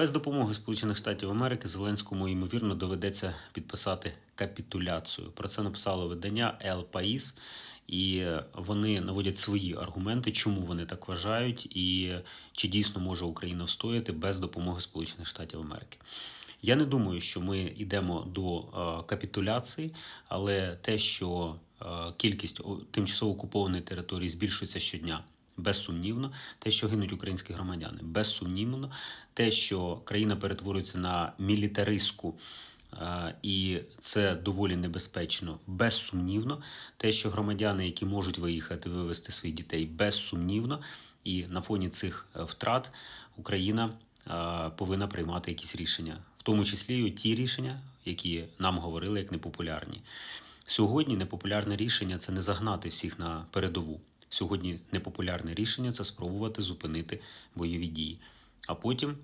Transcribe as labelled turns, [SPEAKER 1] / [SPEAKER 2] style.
[SPEAKER 1] Без допомоги Сполучених Штатів Америки Зеленському ймовірно доведеться підписати капітуляцію. Про це написало видання El País, і вони наводять свої аргументи, чому вони так вважають, і чи дійсно може Україна встояти без допомоги Сполучених Штатів Америки. Я не думаю, що ми йдемо до е, капітуляції, але те, що е, кількість тимчасово окупованої території збільшується щодня. Безсумнівно, те, що гинуть українські громадяни, безсумнівно, те, що країна перетворюється на мілітаристську, е, і це доволі небезпечно, безсумнівно. Те, що громадяни, які можуть виїхати, вивезти своїх дітей, безсумнівно, і на фоні цих е, втрат Україна е, повинна приймати якісь рішення, в тому числі і ті рішення, які нам говорили як непопулярні. Сьогодні непопулярне рішення це не загнати всіх на передову. Сьогодні непопулярне рішення це спробувати зупинити бойові дії. А потім